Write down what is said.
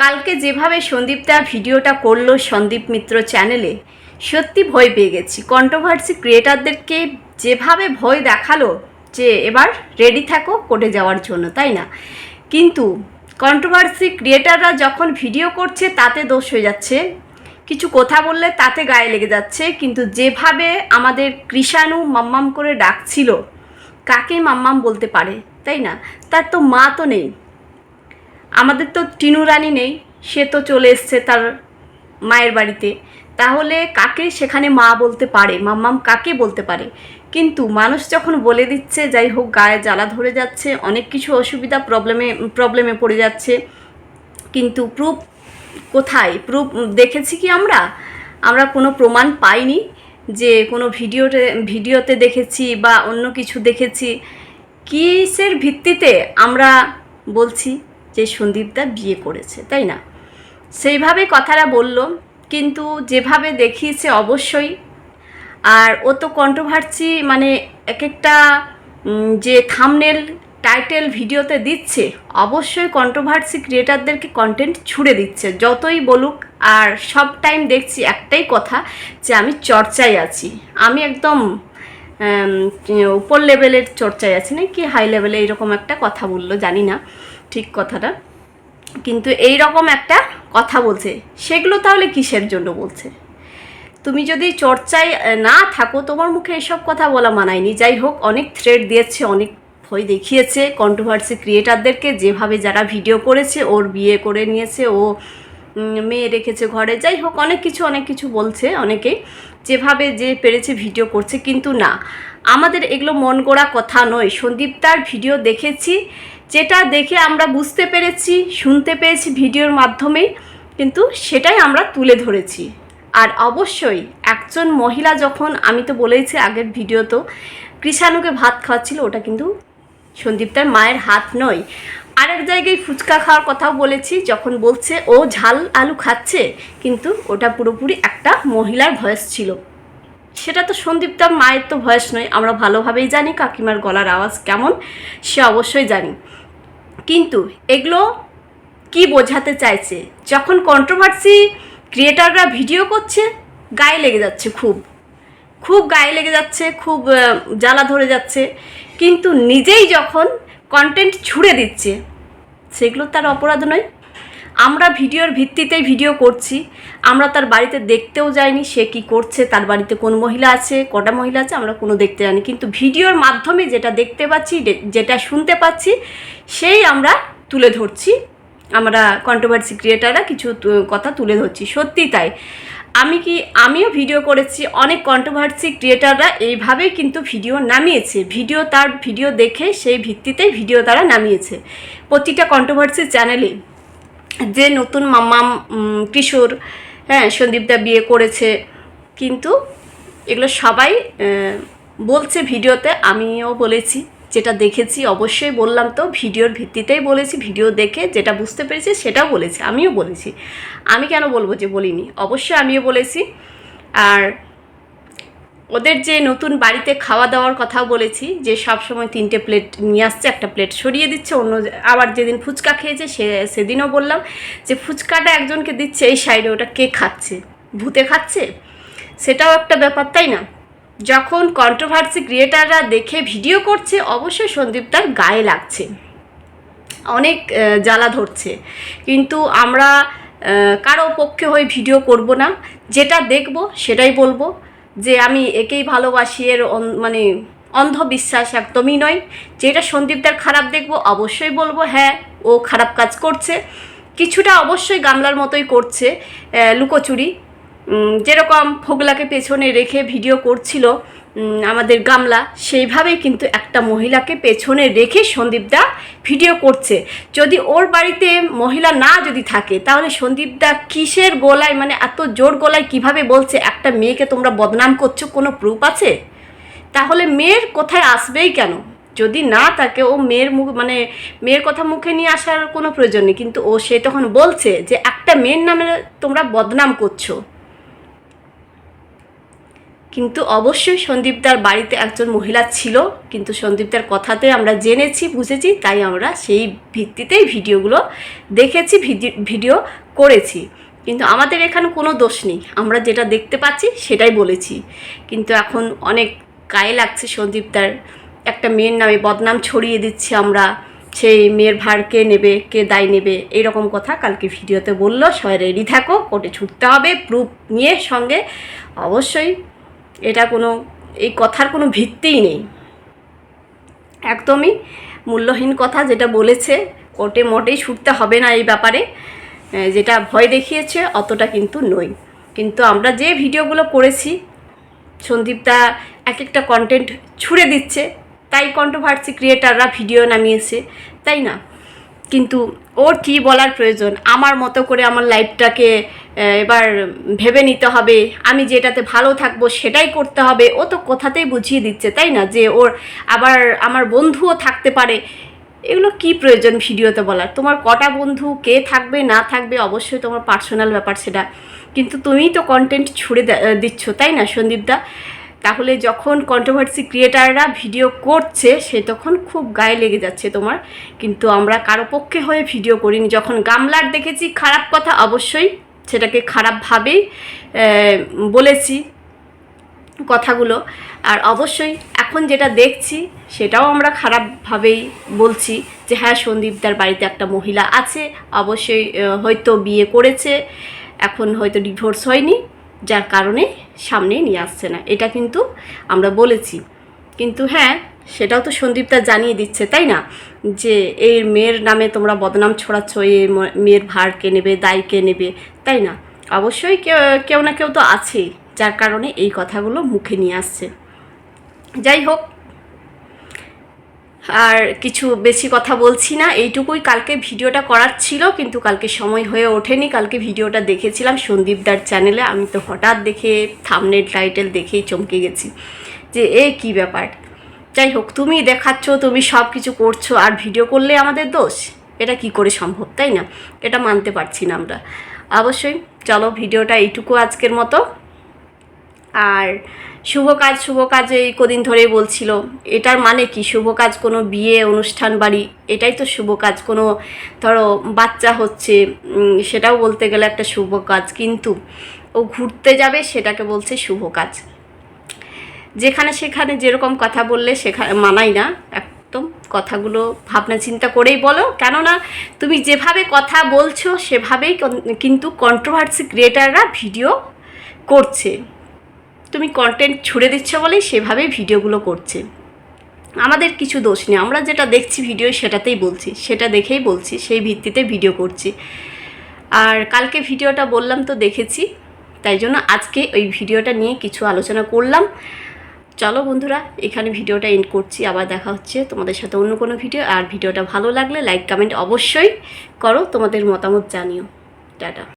কালকে যেভাবে সন্দীপদা ভিডিওটা করল সন্দীপ মিত্র চ্যানেলে, সত্যি ভয় পেয়ে গেছি। কন্ট্রোভার্সি ক্রিয়েটারদেরকে যেভাবে ভয় দেখাল যে এবার রেডি থাকো, কোর্টে যাওয়ার জন্য, তাই না? কিন্তু কন্ট্রোভার্সি ক্রিয়েটাররা যখন ভিডিও করছে, তাতে দোষ হয়ে যাচ্ছে। কিছু কথা বললে তাতে গায়ে লেগে যাচ্ছে, কিন্তু যেভাবে আমাদের কৃষাণু মাম্মাম করে ডাকছিল, কাকে মাম্মাম বলতে পারে, তাই না? তার তো মা তো নেই। আমাদের তো টিনু রানী নেই, সে তো চলে এসছে তার মায়ের বাড়িতে। তাহলে কাকে সেখানে মা বলতে পারে? মাম্মাম কাকে বলতে পারে? কিন্তু মানুষ যখন বলে দিচ্ছে, যাই হোক, গায়ে জ্বালা ধরে যাচ্ছে, অনেক কিছু অসুবিধা প্রবলেমে প্রবলেমে পড়ে যাচ্ছে, কিন্তু প্রুফ কোথায়? প্রুফ দেখেছি কি আমরা? আমরা কোনো প্রমাণ পাইনি যে কোনো ভিডিওতে ভিডিওতে দেখেছি বা অন্য কিছু দেখেছি। কিসের ভিত্তিতে আমরা বলছি? যে সন্দীপদা বিয়ে করেছে, তাই না? সেইভাবে কথাটা বলল, কিন্তু যেভাবে দেখিয়েছে অবশ্যই। আর ও তো কন্ট্রোভার্সি মানে এক একটা যে থামনেল টাইটেল ভিডিওতে দিচ্ছে, অবশ্যই কন্ট্রোভার্সি ক্রিয়েটারদেরকে কন্টেন্ট ছুড়ে দিচ্ছে। যতই বলুক, আর সব টাইম দেখছি একটাই কথা, যে আমি চর্চায় আছি। আমি একদম উপর লেভেলের চর্চায় আছি। না কি হাই লেভেলে এরকম একটা কথা বলল, জানি না। ঠিক কথাটা। কিন্তু এই রকম একটা কথা বলছে। সেগুলো তাহলে কিসের জন্য বলছে? তুমি যদি চর্চায় না থাকো, তোমার মুখে এসব কথা বলা মানায়নি। যাই হোক, অনেক থ্রেড দিয়েছে, অনেক ভয় দেখিয়েছে। কন্ট্রোভার্সি ক্রিয়েটারদেরকে যেভাবে যারা ভিডিও করেছে, ওর বিয়ে করে নিয়েছে, ও মেয়ে রেখেছে ঘরে। যাই হোক, অনেক কিছু অনেক কিছু বলছে অনেকে, যেভাবে যে পেরেছে ভিডিও করছে। কিন্তু না, আমাদের এগুলো মন গড়া কথা নয়। সন্দীপ তার ভিডিও দেখেছি। যেটা দেখে আমরা বুঝতে পেরেছি, শুনতে পেরেছি ভিডিওর মাধ্যমে কিন্তু সেটাই আমরা তুলে ধরেছি। আর অবশ্যই একজন মহিলা যখন, আমি তো বলেইছি আগের ভিডিও তো, কৃষাণুকে ভাত খাওয়াচ্ছিল, ওটা কিন্তু সন্দীপ তার মায়ের হাত নয়। আরেক জায়গায় ফুচকা খাওয়ার কথাও বলেছি, যখন বলছে, ও ঝাল আলু খাচ্ছে, কিন্তু ওটা পুরোপুরি একটা মহিলার ভয়েস ছিল। সেটা তো সন্দীপ তার মায়ের তো ভয়েস নয়, আমরা ভালোভাবেই জানি কাকিমার গলার আওয়াজ কেমন, সে অবশ্যই জানি। কিন্তু এগুলো কি বোঝাতে চাইছে? যখন কন্ট্রোভার্সি ক্রিয়েটাররা ভিডিও করছে, গায়ে লেগে যাচ্ছে খুব। খুব গায়ে লেগে যাচ্ছে, খুব জ্বালা ধরে যাচ্ছে। কিন্তু নিজেই যখন কন্টেন্ট ছুড়ে দিচ্ছে, সেগুলো তার অপরাধ নয়। আমরা ভিডিওর ভিত্তিতেই ভিডিও করছি। আমরা তার বাড়িতে দেখতেও যাইনি, সে কি করছে, তার বাড়িতে কোন মহিলা আছে, কটা মহিলা আছে, আমরা কোনো দেখতে যাইনি। কিন্তু ভিডিওর মাধ্যমে যেটা দেখতে পাচ্ছি যেটা শুনতে পাচ্ছি, সেই আমরা তুলে ধরছি। আমরা কন্ট্রোভার্সি ক্রিয়েটাররা কিছু কথা তুলে ধরছি, সত্যি তাই। আমি কি, আমিও ভিডিও করেছি, অনেক কন্ট্রোভার্সি ক্রিয়েটাররা এইভাবেই কিন্তু ভিডিও নামিয়েছে। ভিডিও তার, ভিডিও দেখে সেই ভিত্তিতেই ভিডিও তারা নামিয়েছে। প্রতিটা কন্ট্রোভার্সি চ্যানেলে যে নতুন মাম্মাম কিশোর হ্যাঁ সন্দীপদা বিয়ে করেছে, কিন্তু এগুলো সবাই বলছে ভিডিওতে, আমিও বলেছি, যেটা দেখেছি অবশ্যই বললাম তো, ভিডিওর ভিত্তিতেই বলেছি, ভিডিও দেখে যেটা বুঝতে পেরেছি সেটাও বলেছি, আমিও বলেছি। আমি কেন বলব যে বলিনি? অবশ্যই আমিও বলেছি, আর ওদের যে নতুন বাড়িতে খাওয়া দাওয়ার কথাও বলেছি, যে সব সময় তিনটে প্লেট নিয়ে আসছে, একটা প্লেট সরিয়ে দিচ্ছে, অন্য আবার যেদিন ফুচকা খেয়েছে সে, সেদিনও বললাম যে ফুচকাটা একজনকে দিচ্ছে, এই সাইডে ওটা কে খাচ্ছে? ভূতে খাচ্ছে? সেটাও একটা ব্যাপার, তাই না? যখন কন্ট্রোভার্সি ক্রিয়েটাররা দেখে ভিডিও করছে, অবশ্যই সন্দীপ তার গায়ে লাগছে। অনেক জ্বালা ধরছে। কিন্তু আমরা কারও পক্ষে হয়ে ভিডিও করব না। যেটা দেখব, সেটাই বলব। যে আমি একেই ভালোবাসি এর মানে অন্ধবিশ্বাস একদমই নয়। যেটা সন্দীপদার খারাপ দেখব অবশ্যই বলব হ্যাঁ ও খারাপ কাজ করছে। কিছুটা অবশ্যই গামলার মতোই করছে লুকোচুরি। যেরকম ফোগলাকে পেছনে রেখে ভিডিও করছিল আমাদের গামলা সেইভাবেই কিন্তু একটা মহিলাকে পেছনে রেখে সন্দীপদা ভিডিও করছে। যদি ওর বাড়িতে মহিলা না যদি থাকে, তাহলে সন্দীপদা কিসের গলায় মানে এত জোর গলায় কীভাবে বলছে, একটা মেয়েকে তোমরা বদনাম করছ, কোনো প্রুফ আছে? তাহলে মেয়ের কোথায় আসবেই কেন? যদি না থাকে, ও মেয়ের মুখ মানে মেয়ের কথা মুখে নিয়ে আসার কোনো প্রয়োজন নেই, কিন্তু ও সে তখন বলছে যে, একটা মেয়ের নামে তোমরা বদনাম করছ। কিন্তু অবশ্যই সন্দীপদার বাড়িতে একজন মহিলা ছিল, কিন্তু সন্দীপদার কথাতে আমরা জেনেছি, বুঝেছি, তাই আমরা সেই ভিত্তিতেই ভিডিওগুলো দেখেছি, ভিডি- ভিডিও করেছি। কিন্তু আমাদের এখানে কোনো দোষ নেই, আমরা যেটা দেখতে পাচ্ছি সেটাই বলেছি। কিন্তু এখন অনেক গায়ে লাগছে সন্দীপদার একটা মেয়ের নামে বদনাম ছড়িয়ে দিচ্ছি আমরা, সেই মেয়ের ভার কে নেবে, কে দায় নেবে, এইরকম কথা কালকে ভিডিওতে বলল, সবাই রেডি থাকো, কোর্টে ছুটতে হবে প্রুফ নিয়ে সঙ্গে। অবশ্যই এটা কোনো, এই কথার কোনো ভিত্তিই নেই। একদমই মূল্যহীন কথা যেটা বলেছে, কোর্টে মোটেই ছুটতে হবে না এই ব্যাপারে যেটা ভয় দেখিয়েছে অতটা কিন্তু নই। কিন্তু আমরা যে ভিডিওগুলো করেছি, সন্দীপদা এক একটা কন্টেন্ট ছুড়ে দিচ্ছে, তাই কন্ট্রোভার্সি ক্রিয়েটাররা ভিডিও নামিয়েছে, তাই না? কিন্তু ওর কী বলার প্রয়োজন? আমার মতো করে আমার লাইফটাকে এবার ভেবে নিতে হবে। আমি যেটাতে ভালো থাকব সেটাই করতে হবে। ও তো কথাতেই বুঝিয়ে দিচ্ছে, তাই না? যে ওর আবার আমার বন্ধুও থাকতে পারে। এগুলো কি প্রয়োজন ভিডিওতে বলার? তোমার কটা বন্ধু, কে থাকবে, না থাকবে, অবশ্যই তোমার পার্সোনাল ব্যাপার সেটা। কিন্তু তুমিই তো কন্টেন্ট ছুড়ে দিচ্ছ, তাই না, সন্দীপদা? তাহলে যখন কন্ট্রোভার্সি ক্রিয়েটাররা ভিডিও করছে, সে তখন খুব গায়ে লেগে যাচ্ছে তোমার। কিন্তু আমরা কারও পক্ষে হয়ে ভিডিও করিনি। যখন গামলার দেখেছি, খারাপ কথা অবশ্যই সেটাকে খারাপভাবেই বলেছি কথাগুলো। আর অবশ্যই এখন যেটা দেখছি, সেটাও আমরা খারাপভাবেই বলছি যে হ্যাঁ সন্দীপদার বাড়িতে একটা মহিলা আছে। অবশ্যই হয়তো বিয়ে করেছে। এখন হয়তো ডিভোর্স হয়নি। যার কারণে সামনে নিয়ে আসছে না। এটা কিন্তু আমরা বলেছি। কিন্তু হ্যাঁ সেটাও তো সন্দীপদা জানিয়ে দিচ্ছে, তাই না? যে এই মেয়ের নামে তোমরা বদনাম ছড়াচ্ছ এই মেয়ের ভার কে নেবে, দায় কে নেবে, তাই না? অবশ্যই কেউ কেউ না কেউ তো আছেই, যার কারণে এই কথাগুলো মুখে নিয়ে আসছে। যাই হোক আর কিছু বেশি কথা বলছি না, এইটুকুই। কালকে ভিডিওটা করার ছিল, কিন্তু কালকে সময় হয়ে ওঠেনি। কালকে ভিডিওটা দেখেছিলাম সন্দীপদার চ্যানেলে আমি তো হঠাৎ দেখে থামনেল টাইটেল দেখেই চমকে গেছি যে, এ কি ব্যাপার? যাই হোক তুমি দেখাচ্ছ, তুমি সব কিছু করছ, আর ভিডিও করলে আমাদের দোষ? এটা কি করে সম্ভব, তাই না? এটা মানতে পারছি না আমরা। অবশ্যই, চলো ভিডিওটা এইটুকু আজকের মতো। আর শুভ কাজ শুভ কাজ এই কদিন ধরেই বলছিল। এটার মানে কি? শুভ কাজ কোনো বিয়ে, অনুষ্ঠান, বাড়ি? এটাই তো শুভ কাজ। কোনো, ধরো, বাচ্চা হচ্ছে সেটাও বলতে গেলে একটা শুভ কাজ। কিন্তু ও ঘুরতে যাবে, সেটাকে বলছে শুভ কাজ। যেখানে সেখানে যেরকম কথা বললে সেখানে মানাই না একদম। কথাগুলো, ভাবনা, চিন্তা করেই বলো। কেননা, তুমি যেভাবে কথা বলছো, সেভাবেই কিন্তু কন্ট্রোভার্সি ক্রিয়েটাররা ভিডিও করছে। তুমি কন্টেন্ট ছুড়ে দিচ্ছ বলেই সেভাবেই ভিডিওগুলো করছে। আমাদের কিছু দোষ নেই। আমরা যেটা দেখছি ভিডিও সেটাতেই বলছি। সেটা দেখেই বলছি। সেই ভিত্তিতে ভিডিও করছি। আর কালকে ভিডিওটা বললাম তো দেখেছি। তাই জন্য আজকে ওই ভিডিওটা নিয়ে কিছু আলোচনা করলাম। চলো বন্ধুরা, এখানে ভিডিওটা এন্ড করছি। আবার দেখা হচ্ছে তোমাদের সাথে অন্য কোনো ভিডিও আর ভিডিওটা ভালো লাগলে লাইক কমেন্ট অবশ্যই করো। তোমাদের মতামত জানিও। টাটা।